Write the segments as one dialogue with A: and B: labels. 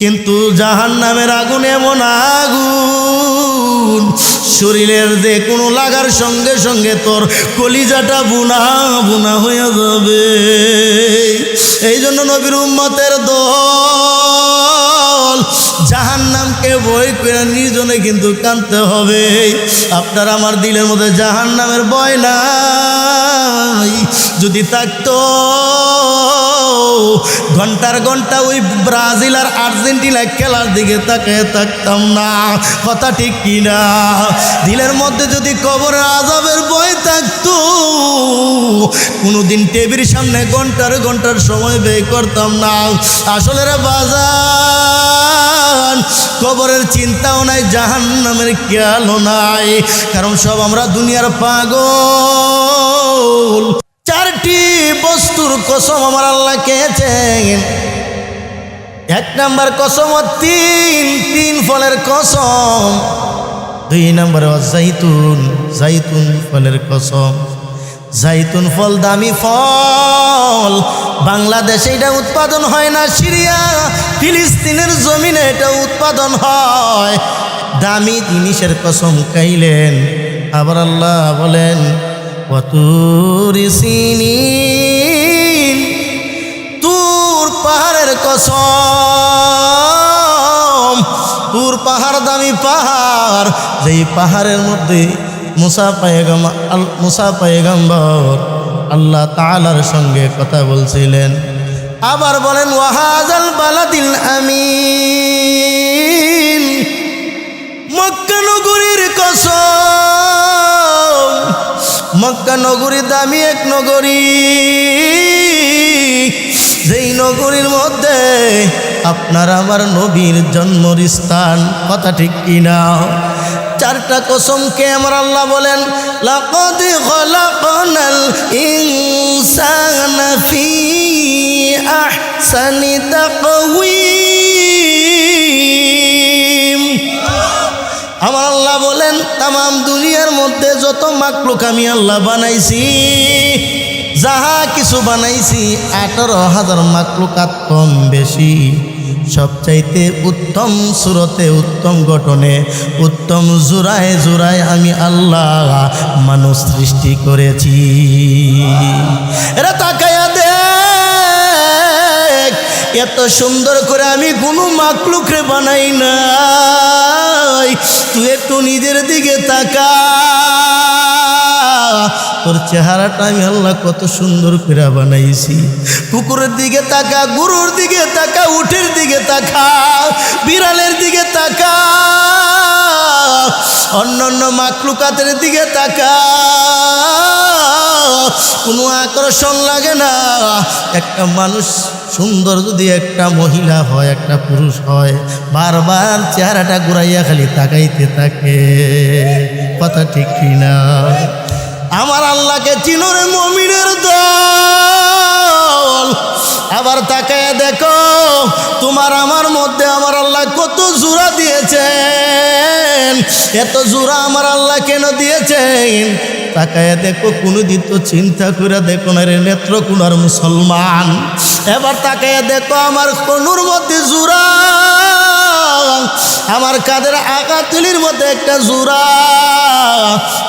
A: কিন্তু জাহান নামের আগুন এমন আগুন, শরীরের যে কোনো লাগার সঙ্গে সঙ্গে তোর কলিজাটা বুনা বুনা হয়ে যাবে। এই জন্য নবীর উম্মতের দল জাহান নামকে বই করে নিজনে কিন্তু কানতে হবে। আপনার আমার দিলের মধ্যে জাহান নামের বয় নাই। যদি থাকতো ঘণ্টার ঘণ্টা ওই ব্রাজিল আর আর্জেন্টিনা খেলার দিকে তাকিয়ে থাকতাম না। কথা ঠিক কিনা? দিলের মধ্যে যদি কবর আজাবের ভয় থাকতো, কোনোদিন টেবির সামনে ঘণ্টার ঘণ্টার সময় ব্যয় করতাম না। আসলে রে বাজার কবরের চিন্তাও নাই জাহান নামের খেয়ালও নাই। কারণ সব আমরা দুনিয়ার পাগল। চারটি বস্তুর কসম আমার আল্লাহ খেয়েছেন এক নাম্বার কসম তিন তিন ফলের কসম। দুই নাম্বার জাইতুন জাইতুন ফলের কসম। জাইতুন ফল দামি ফল। বাংলাদেশে এটা উৎপাদন হয় না, সিরিয়া, ফিলিস্তিনের জমিনে এটা উৎপাদন হয়। দামি জিনিসের কসম খাইলেন। আবার আল্লাহ বলেন কতুরি সিনিন, তুর পাহাড়ের কসম, তুর পাহাড় দামি পাহাড়, যেই পাহাড়ের মধ্যে মুসা পায়েগাম মুসা পায়েগাম্বর আল্লাহ তালার সঙ্গে কথা বলছিলেন। আবার বলেন, ওয়াহাজাল বালাদিল আমিন। মক্কা নগরীর কসম মক্কা নগরী দামি এক নগরী। যেই নগরীর মধ্যে আপনার আমার নবীর জন্মর স্থান, কথা ঠিক কিনা? চারটা কসমকে আমার আল্লাহ বলেন, লাকদ আমার আল্লাহ বলেন তাম দুনিয়ার মধ্যে যত মাকলুক আমি আল্লাহ বানাইছি, যাহা কিছু বানাইছি, আঠারো হাজার মাকলুকাত কম বেশি। সবচাইতে উত্তম সুরতে উত্তম গঠনে, উত্তম জোড়ায় জোড়ায় আমি আল্লাহ মানুষ সৃষ্টি করেছি। এত সুন্দর করে আমি কোনো মাকলুকরে বানাই না তুই একটু নিজের দিকে তাকা। তোর চেহারাটা আমি আল্লাহ কত সুন্দর করে বানাইছি। কুকুরের দিকে তাকা, গরুর দিকে তাকা উঠের দিকে তাকা, বিড়ালের দিকে তাকা। অন্য অন্য মাকলুকাতের দিকে তাকা কোনো আকর্ষণ লাগে না। একটা মানুষ সুন্দর যদি একটা মহিলা হয়, একটা পুরুষ হয়, বারবার চেহারাটা ঘুরাইয়া খালি তাকাইতে থাকে। কথা ঠিক কিনা? আমার আল্লাহকে চিনরে মমিনের দল। আবার তাকায় দেখো, তোমার আমার মধ্যে আমার আল্লাহ কত জোড়া এত জোড়া আমার আল্লাহ কেন দিয়েছেন? তাকায় দেখো, কোনোদিন তো চিন্তা করে দেখো না রে নেত্রকুনার মুসলমান। এবার তাকায় দেখো, আমার কনুর মধ্যে জোড়া। আমার কাদের আকাতুলির মধ্যে একটা জোড়া।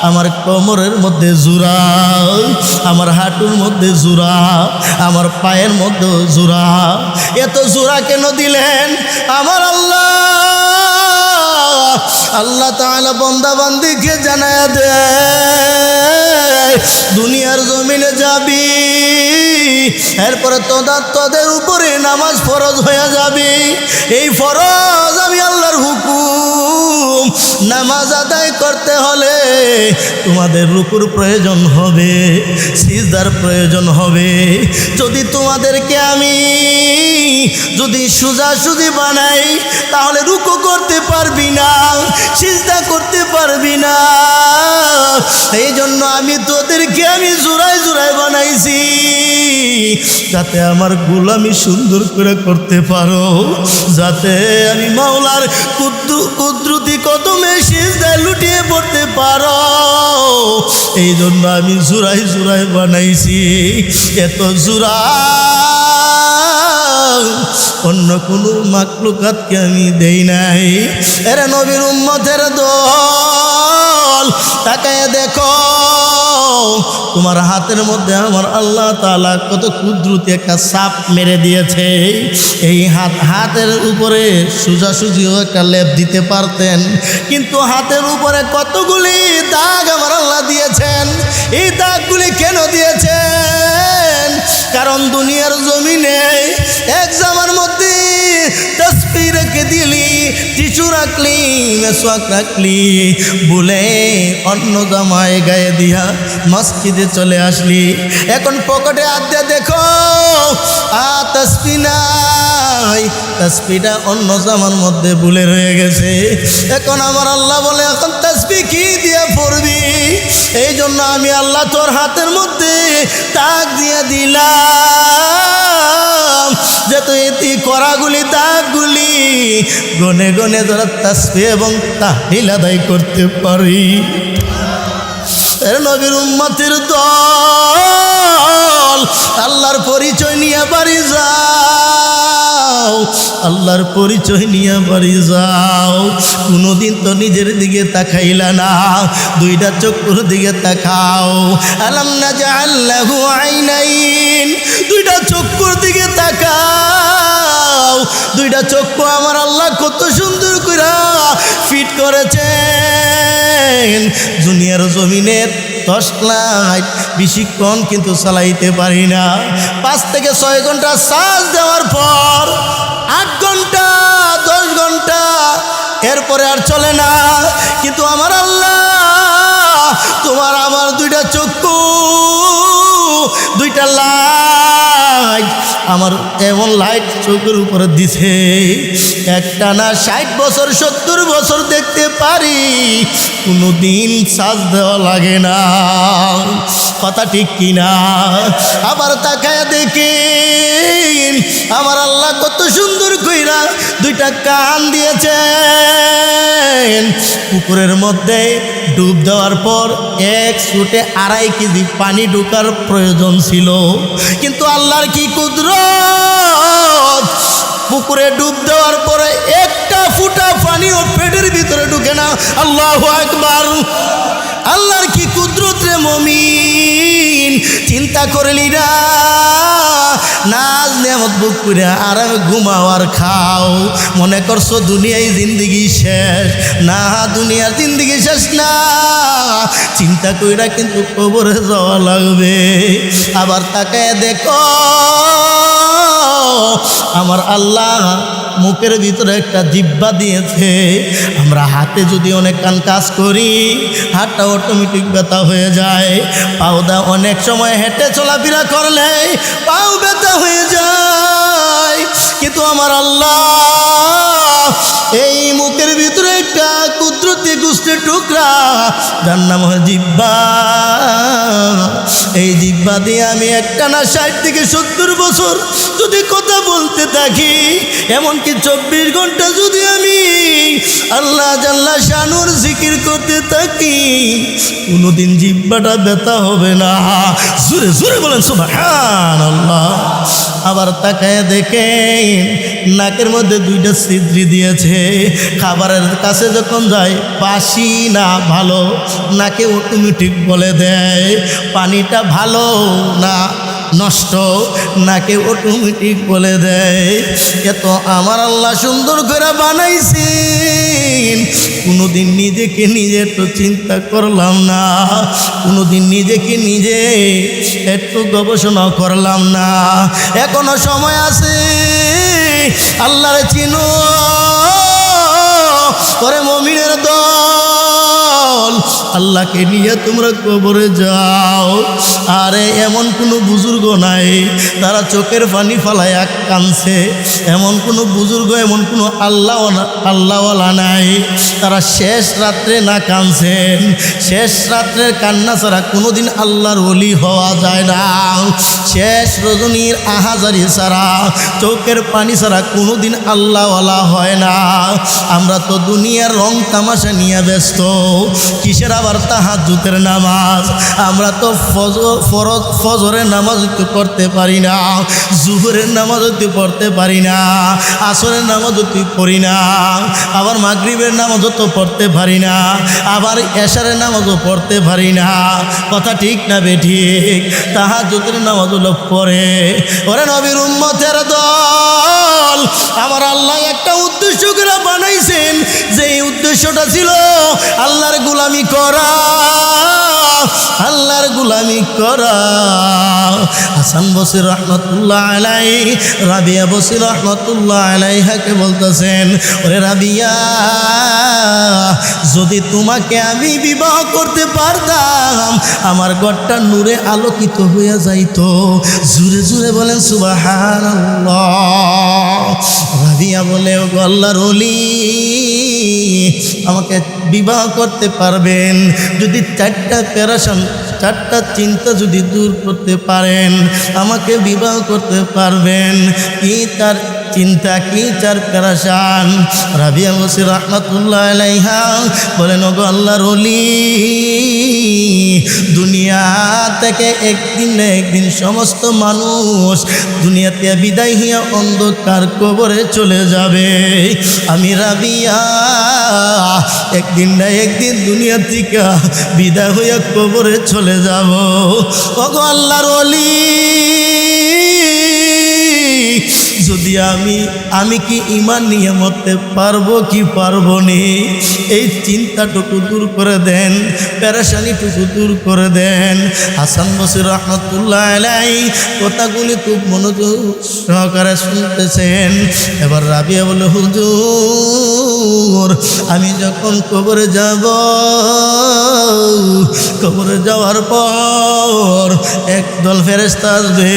A: আমার কোমরের মধ্যে জোড়া। আমার হাঁটুর মধ্যে জোড়া। আমার পায়ের মধ্যে জোড়া। এত জোড়া কেন দিলেন? আমার আল্লাহ আল্লাহ তাহলে বন্দাবান্দিকে জানায় দে দুনিয়ার জমিনে যাবি, এরপরে তোদের তোদের উপরে নামাজ ফরজ হয়ে যাবে। এই ফরজ আমি আল্লাহর হুকুম নামাজ আদায় করতে হলে তোমাদের রুকুর প্রয়োজন হবে, সিজদার প্রয়োজন হবে। যদি তোমাদেরকে আমি যদি সুজাসুজি বানাই, তাহলে রুকু করতে পারবি না, সিজদা করতে পারবি না। এই জন্য আমি তোদেরকে আমি জোড়ায় জোড়ায় বানাইছি যাতে আমার গোলামি সুন্দর করে করতে পারো। যাতে আমি মাওলার কুদ্দু কুদ্রুতি কদমে সিজদায় লুটিয়ে পড়তে পারো। এই জন্য আমি জোড়াই জোড়াই বানাইছি। এত জোড়া অন্য কোনো মাকলুকাতকে আমি দেই নাই। এরা নবীর উম্মতের দল, তাকায় দেখো। তোমার হাতের মধ্যে আমার আল্লাহ তালা কত কুদ্রুতি একটা সাপ মেরে দিয়েছে। এই হাত, হাতের উপরে সোজাসুজিও একটা লেপ দিতে পারতেন। কিন্তু হাতের উপরে কতগুলি দাগ আমার আল্লাহ দিয়েছেন। এই দাগগুলি কেন দিয়েছেন? কারণ দুনিয়ার জমিনে এক জামার মধ্যে তসবি রেখে দিলি, টিস্যু রাখলি মেসোয়াক রাখলি, বলে অন্য জামায় গায়ে দিয়া মসজিদে চলে আসলি। এখন পকেটে হাত দিয়ে দেখো, আ, তসবি নাই। তসবিটা অন্য জামার মধ্যে ভুলে রয়ে গেছে। এখন আমার আল্লাহ বলে, এখন তসবি কি দিয়ে পড়বি? এই জন্য আমি আল্লাহ তোর হাতের মধ্যে তাক দিয়ে দিলাম। যে তুই তুই করাগুলি দাগুলি গনে গনে ধরা তাসবি এবং তাহিল আদায় করতে পারি। এর নবীর উম্মতের দল আল্লাহর পরিচয় নিয়ে বাড়ি যাও, আল্লাহর পরিচয় নিয়ে বাড়ি যাও। কোনোদিন তো নিজের দিকে তাকাইলা না, দুইটা চক্ষুর দিকে তাকাও। আলাম না যে আল্লাহ আইনাইন, দুইটা চক্ষুর দিকে তাকাও। দুইটা চক্ষু আমার আল্লাহ কত সুন্দর করে ফিট করেছেন। দুনিয়ার জমিনের দশ লাইট বেশিক্ষণ কিন্তু চালাইতে পারি না। পাঁচ থেকে ছয় ঘণ্টা চার্জ দেওয়ার পর আট ঘণ্টা, দশ ঘণ্টা, এরপরে আর চলে না। কিন্তু আমার আল্লাহ, তোমার আমার দুইটা চক্ষু দুইটা লাইট আমার এমন লাইট চোখের উপরে দিছে। একটা না ষাট বছর, সত্তর বছর দেখতে পারি। কোনো দিন সাজ দেওয়া লাগে না। কথা ঠিক কিনা? আবার তাকায় দেখি, আমার আল্লাহ কত সুন্দর কইরা দুইটা কান দিয়েছেন। পুকুরের মধ্যে ডুব দেওয়ার পর এক ছুটে আড়াই কেজি পানি ঢোকার প্রয়োজন ছিল। কিন্তু আল্লাহর কি কুদরত? পুকুরে ডুব দেওয়ার পরে একটা ফুটা পানিও পেটের ভিতরে ঢুকে না। আল্লাহ একবার আল্লাহর কি কুদরত রে মমিন? চিন্তা করলি না। নাজ নেমত বুক করে আরামে ঘুমাও আর খাও। মনে করছ দুনিয়ায় জিন্দগি শেষ? না, দুনিয়ার জিন্দগি শেষ না। চিন্তা কইরা কিন্তু কবরে যাওয়া লাগবে। আবার তাকে দেখো, আমার আল্লাহ মুখের ভিতরে একটা জিব্বা দিয়েছে। আমরা হাতে যদি অনেক কান কাজ করি, হাতটা অটোমেটিক ব্যথা হয়ে যায়। পাওদা অনেক সময় হেঁটে চলাফেরা করলে পাও ব্যথা হয়ে যায়। কিন্তু আমার আল্লাহ, এই মুখের ভিতরে একটা কুদরতি গুষ্টের টুকরা, যার নাম হয় জিব্বা। এই জিব্বা দিয়ে আমি একটা না ষাট থেকে সত্তর বছর যদি কথা বলতে থাকি এমনকি চব্বিশ ঘণ্টা যদি আমি আল্লাহ জাল্লা শানুর জিকির করতে থাকি, কোনোদিন জিব্বাটা ব্যথা হবে না। জোরে জোরে বলেন সুবহান আল্লাহ আবার তাকায় দেখে নাকের মধ্যে দুইটা ছিদ্রি দিয়েছে। খাবারের কাছে যখন যায় বাসি না ভালো, নাকে অটোমেটিক বলে দেয়, পানিটা ভালো না। নষ্ট নাকে অটোমেটিক বলে দেয়। এত আমার আল্লাহ সুন্দর করে বানাইছেন। কোনোদিন নিজেকে নিজে তো চিন্তা করলাম না। কোনোদিন নিজেকে নিজে একটু গবেষণা করলাম না। এখনও সময় আছে, আল্লাহরে চিনো। করে মমিনের দল আল্লাহকে নিয়ে তোমরা কবরে যাও। আরে, এমন কোনো বুজুর্গ নাই, তারা চোখের পানি ফালাইয়া কানছে এমন কোনো বুজুর্গ, এমন কোনো আল্লাহ, আল্লাহওয়ালা নাই, তারা শেষ রাত্রে না কানছেন শেষ রাত্রের কান্না ছাড়া কোনোদিন আল্লাহর ওলি হওয়া যায় না। শেষ রজনীর আহাজারি ছাড়া, চোখের পানি ছাড়া কোনোদিন আল্লাহওয়ালা হয় না। আমরা তো দুনিয়ার রং তামাশা নিয়ে ব্যস্ত। কিসের আবার তাহাজুতের নামাজ। আমরা তো ফরজ, ফজরের নামাজ তো পড়তে পারি না, জুহরের নামাজ তুই পড়তে পারি না, আসরের নামাজ তুই পড়ি না, আবার মাগরিবের নামাজও তো পড়তে পারি না, আবার এশারের নামাজও পড়তে পারি না। কথা ঠিক না বে ঠিক? তাহাজুতের নামাজগুলো পড়ে। ওরে নবীর উম্মতের দল, আমার আল্লাহ একটা উদ্দেশ্য করে বানাইছেন। যে উদ্দেশ্যটা ছিল, আল্লাহর গুলামি করা আল্লাহর গুলামি করা। হাসান বসির রহমতুল্লাহ আলাই রাবিয়া বসির রহমতুল্লাহ আলাইহাকে বলতেছেন, ওরে রাবিয়া, যদি তোমাকে আমি বিবাহ করতে পারতাম, আমার ঘরটা নূরে আলোকিত হয়ে যাইতো। জুড়ে জুড়ে বলেন সুবাহান রাবিয়া বলে ও গল্লার অলি আমাকে বিবাহ করতে পারবেন। যদি চারটা প্যারাশন চারটা চিন্তা যদি দূর করতে পারেন, আমাকে বিবাহ করতে পারবেন। কি তার চিন্তা, কি চার প্যারাসান রাবিয়া বসির রহমতুল্লাহ আলাইহা বলেন, ওগো আল্লাহর অলি দুনিয়া থেকে একদিন না একদিন সমস্ত মানুষ দুনিয়াতে বিদায় হইয়া অন্ধকার কবরে চলে যাবে। আমি রাবিয়া একদিন না একদিন দুনিয়া থেকে বিদায় হইয়া কবরে চলে যাব। ওগো আল্লাহর অলি যদি আমি আমি কি ইমান নিয়ে মরতে পারব কি পারব নি? এই চিন্তাটুকু দূর করে দেন প্যারাসানিটুকু দূর করে দেন। হাসান বসির রহমতুল্লাহ আলাই কথাগুলি খুব মনোযোগ সহকারে শুনতেছেন। এবার রাবিয়া বলে, হুজুর, আমি যখন কবরে যাব, কবরে যাওয়ার পর একদল ফেরেস্তা আসবে।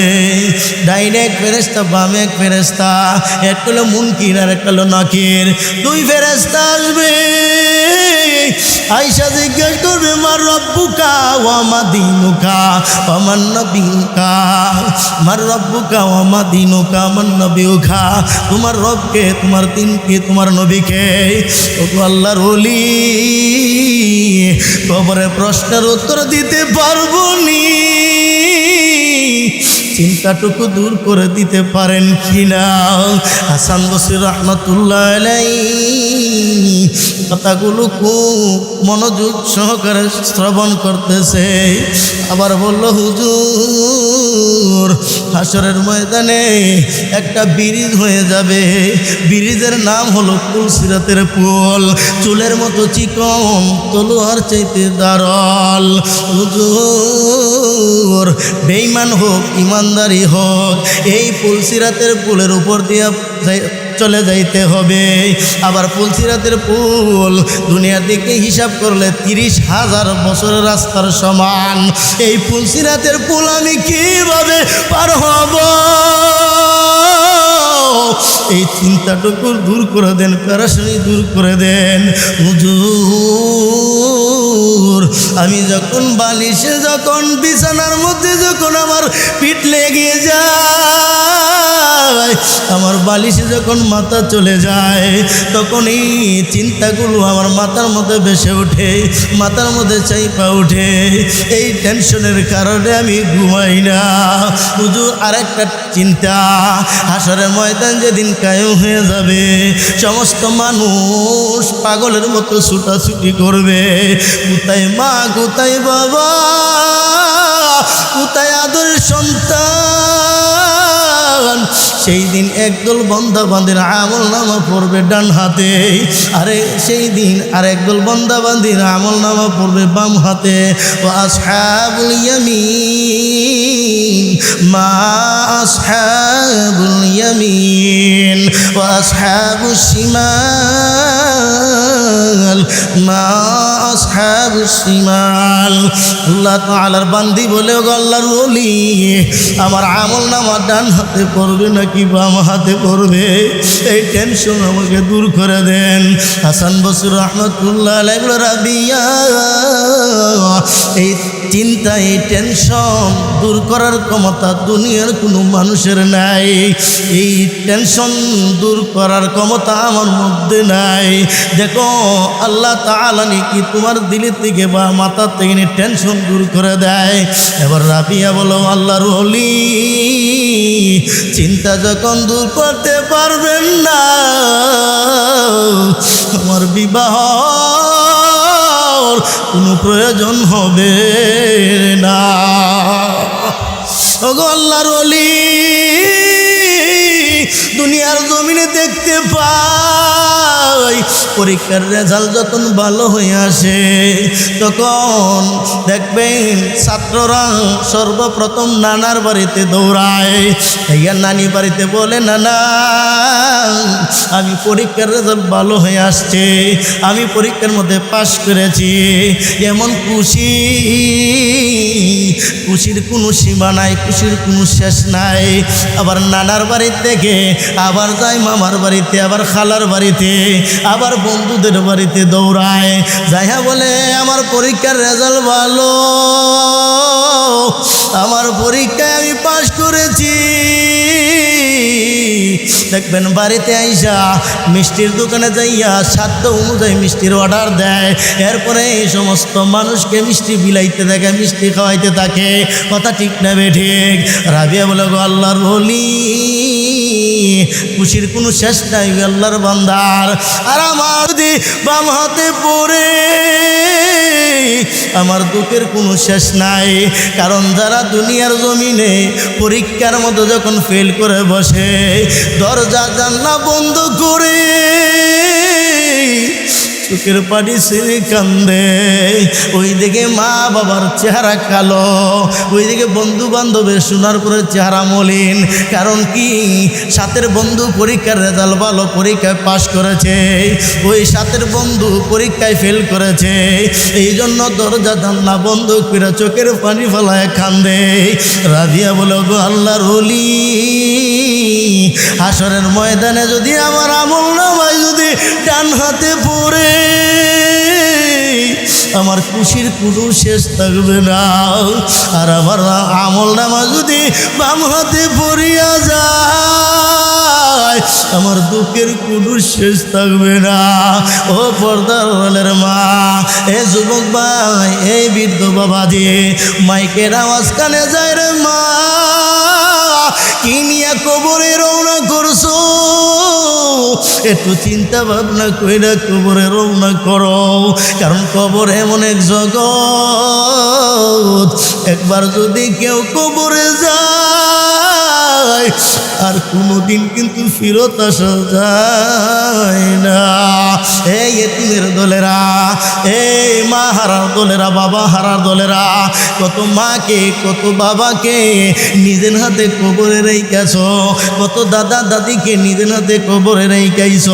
A: ডাইনে এক ফেরেস্তা বামে এক ফেরেস্তা এক হলো মুনকির আর এক হলো নাকির। দুই ফেরেস্তা আসবে। আইসা জিজ্ঞেস করবে, মার রব্বুকা ওয়ামা দিনুকা আমার নবীকা? মার রব্বুকা ওয়ামা দিনুকা আমার নবীকা? তোমার রবকে, তোমার দিনকে, তোমার নবীকে? ও আল্লাহর ওলি কবরে প্রশ্নের উত্তর দিতে পারব নি। চিন্তাটুকু দূর করে দিতে পারেন কিনা? হাসান বসির রহমতুল্লাহ কথাগুলো খুব মনোযোগ সহকারে শ্রবণ করতেছে। আবার বলল, হুজুর হাসরের ময়দানে একটা ব্রিজ হয়ে যাবে। ব্রিজের নাম হলো কুলসিরাতের পুল। চুলের মতো চিকন, তলোয়ার চাইতে দারল হুজুর বেইমান হোক ইমানদারি হোক, এই পুলসিরাতের পুলের উপর দিয়ে চলে যাইতে হবে। আবার পুলসিরাতের পুল দুনিয়ার দিকে হিসাব করলে তিরিশ হাজার বছরের রাস্তার সমান। এই পুলসিরাতের পুল আমি কীভাবে পার হব? এই চিন্তাটুকু দূর করে দেন প্যারাশানি দূর করে দেন। হুজুর আমি যখন বালিশে যখন বিছানার মধ্যে যখন আমার পিঠ লেগে যায় আমার বালিশে যখন মাথা চলে যায় তখন এই চিন্তাগুলো আমার মাথার মধ্যে ভেসে ওঠে, মাথার মধ্যে চাইপা ওঠে। এই টেনশনের কারণে আমি ঘুমাই না। হুজুর, আরেকটা চিন্তা, হাসরের ময়দান যেদিন কায়েম হয়ে যাবে, সমস্ত মানুষ পাগলের মতো ছুটাছুটি করবে। কোথায় মা, কোথায় বাবা, কোথায় আদর সন্তান? সেই দিন একদল বন্ধা বান্ধের আমল নামা পড়বে ডান হাতে। আরে সেই দিন আর একদল বন্ধা বান্ধির আমল নামা পড়বে বাম হাতে। ও আসহাবুল ইয়ামিন, মা আসহাবুল ইয়ামিন। ও আসহাবুল শিমাল, মা আসহাবুল শিমাল। আল্লাহ তাআলার বান্দি বলে গো আল্লাহর আমার আমল নামা ডান হাতে পড়বে নাকি বাম হাতে পড়বে, এই টেনশন আমাকে দূর করে দেন। হাসান বসুর রহমতুল্লাহ রাবিয়া এই চিন্তা, এই টেনশন দূর করার ক্ষমতা দুনিয়ার কোনো মানুষের নাই। এই টেনশন দূর করার ক্ষমতা আমার মধ্যে নাই। দেখো, আল্লাহ তাআলা নাকি তোমার দিলের থেকে বা মাথার থেকে টেনশন দূর করে দেয়। এবার রাবিয়া বলো আল্লাহর হলি চিন্তা যখন দূর করতে পারবেন না, আমার বিবাহ কোনো প্রয়োজন হবে না। আল্লাহর অলি দুনিয়ার জমিনে দেখতে পাই পরীক্ষার রেজাল্ট যখন ভালো হয়ে আসে, তখন দেখবেন ছাত্ররা সর্বপ্রথম নানার বাড়িতে দৌড়ায়। এইয়া নানি বাড়িতে বলে, নানা, আমি পরীক্ষার রেজাল্ট ভালো হয়ে আসছে। আমি পরীক্ষার মধ্যে পাশ করেছি। এমন খুশি, খুশির কোনো সীমা নাই, খুশির কোনো শেষ নাই। আবার নানার বাড়ির থেকে, আবার যাই মামার বাড়িতে, আবার খালার বাড়িতে আবার বন্ধুদের বাড়িতে দৌড়ায়। যাইয়া বলে, আমার পরীক্ষার রেজাল্ট ভালো। আমার পরীক্ষায় আমি পাশ করেছি। দেখবেন বাড়িতে আইসা, মিষ্টির দোকানে যাইয়া সাধ্য অনুযায়ী মিষ্টির অর্ডার দেয়। এরপরে এই সমস্ত মানুষকে মিষ্টি বিলাইতে থাকে, মিষ্টি খাওয়াইতে থাকে। কথা ঠিক না বে ঠিক? রাবিয়া বলে, গো আল্লাহর বলি খুশির কোনো শেষ নাই আল্লাহর বান্দার। আর আমার যদি বাম হাতে পড়ে, আমার দুঃখের কোনো শেষ নাই। কারণ যারা দুনিয়ার জমিনে পরীক্ষার মতো যখন ফেল করে বসে দরজা জান্না বন্ধ করে। চোখের পানি ছেড়ে কান্দে। ওই দিকে মা বাবার চেহারা কালো। ওই দিকে বন্ধু বান্ধবের শোনার পরে চেহারা মলিন। কারণ কি? সাতের বন্ধু পরীক্ষার রেজাল্ট ভালো পরীক্ষায় পাশ করেছে। ওই সাতের বন্ধু পরীক্ষায় ফেল করেছে। এই জন্য দরজা জানলা বন্ধ করে চোখের পানি ফেলায় কান্দে। রাধিয়া বলো গো আল্লাহর হলি হাসরের ময়দানে যদি আমার আমল নামায় যদি ডান হাতে পড়ে আমার খুশির কোনো শেষ থাকবে না। আর আমার আমল নামা যদি বাম হাতে পড়িয়া যায়, আমার দুঃখের কোনো শেষ থাকবে না। ও পর্দার মা, এ যুবক ভাই এই বৃদ্ধ বাবা দিয়ে মাইকের আওয়াজ কানে যায় রে মা, কি নিয়ে কবরে রওনা করছ? একটু চিন্তা ভাবনা কইরা কবরে রওনা করো। কারণ কবর এমন এক জগৎ। একবার যদি কেউ কবরে যায় আর কোনোদিন কিন্তু ফিরত আসা যায় না। এই এতিমের দলেরা এই মা হারার দলেরা, বাবা হারার দলেরা, কত মাকে, কত বাবাকে নিজের হাতে কবরে রেখাছ, কত দাদা দাদিকে নিজের হাতে কবরে রেখাইছ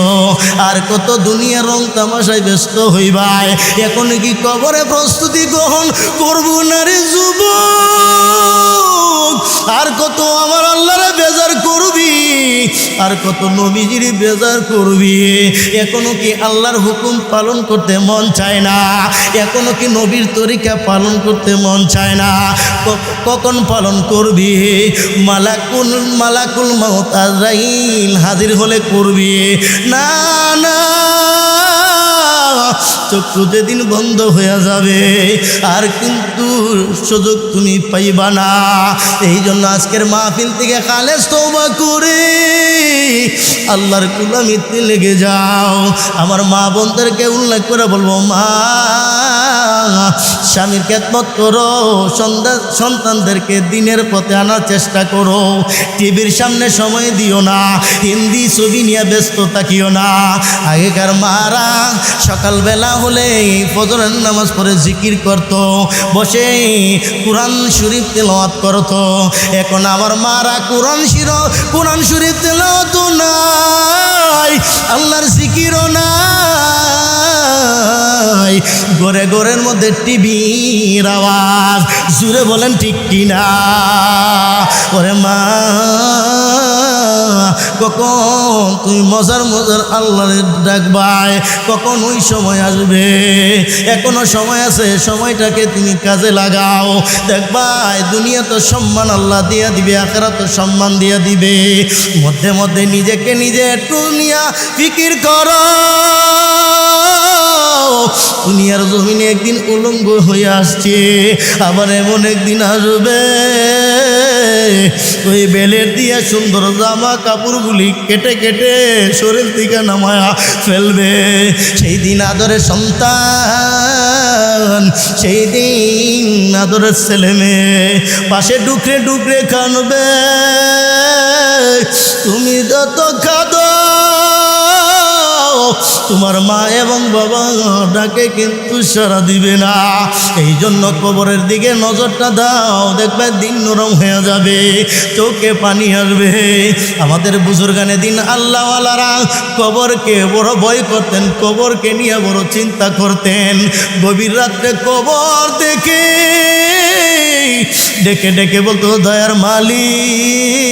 A: আর কত দুনিয়ার রং তামাশায় ব্যস্ত হইবাই এখন কি কবরে প্রস্তুতি গ্রহণ করব না রে যুবক? আর কত আমার আল্লাহরে বেজার করবি? আর কত নবীজির বেজার করবি? এখনও কি আল্লাহর হুকুম পালন করতে মন চায় না? এখনও কি নবীর তরিকা পালন করতে মন চায় না? কখন পালন করবি? মালাকুল মালাকুল মাহতাজ হাজির হলে করবি? না না। চক্ষু যেদিন বন্ধ হয়ে যাবে, আর কিন্তু সুযোগ তুমি পাইবা না। এই জন্য আজকের মাহফিল থেকে খালেস তৌবা করে আল্লাহর কুলামিতে লেগে যাও। আমার মা বোনদেরকে উল্লেখ করে বলব, মা, স্বামীর খেদমত করো সন্তানদেরকে দিনের পথে আনার চেষ্টা করো। টিভির সামনে সময় দিও না, হিন্দি ছবি নিয়ে ব্যস্ত থাকিও না। আগেকার মারা সকালবেলা হলে ফজরের নামাজ পড়ে জিকির করত, বসে কোরআন শরীফ তেলাওয়াত করত। এখন আমার মারা কোরআন শির কোরআন শরীফ তেলাওয়াত নাই, আল্লাহর জিকিরও নাই। ঘরে ঘরের মধ্যে টিভির আওয়াজ, জুড়ে বলেন ঠিক কিনা? ওরে মা কখন তুই মজার মজার আল্লাহরে ডাকবাই কখন ওই সময় আসবে? এখনও সময় আছে, সময়টাকে তুমি কাজে লাগাও। দেখবাই দুনিয়া তো সম্মান আল্লাহ দিয়া দিবে আখেরা তো সম্মান দিয়া দিবে। মধ্যে মধ্যে নিজেকে নিজে একটু নিয়া ফিকির করো। দুনিয়ার জমিনে একদিন উলঙ্গ হয়ে আসছে, আবার এমন একদিন আসবে। ওই বেলের দিয়া সুন্দর জামা কাপড়গুলি কেটে কেটে শরীর থেকে নামায়া ফেলবে। সেই দিন আদরে সন্তান, সেই দিন আদরের ছেলে মেয়ে পাশে ডুকরে ডুকরে কানবে তুমি যত খাদো তোমার মা এবং বাবা ডাকে কিন্তু সারা দিবে না। এই জন্য কবরের দিকে নজরটা দাও, দেখবে দিন নরম হয়ে যাবে, চোখে পানি আসবে। আমাদের বুজুর্গানে দিন আল্লাহওয়ালারা কবরকে বড় ভয় করতেন, কবরকে নিয়ে বড় চিন্তা করতেন। গভীর রাত্রে কবর দেখে ডেকে ডেকে বলতো, দয়ার মালিক,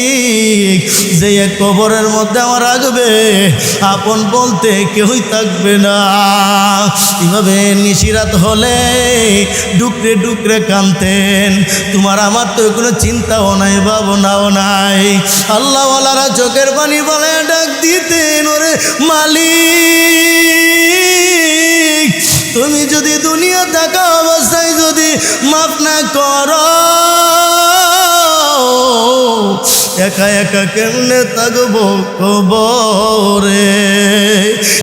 A: যে এক কবরের মধ্যে আমার রাখবে আপন বলতে কেউই থাকবে না। এভাবে নিশিরাত হলে ডুকরে ডুকরে কানতেন তোমার আমার তো কোনো চিন্তাও নাই, ভাবনাও নাই। আল্লাহওয়ালারা চোখের পানি বলে, ডাক দিতেন ওরে মালিক তুমি যদি দুনিয়া থাকা অবস্থায় যদি মাফ না করো একা একা কেমনে থাকব কবরে?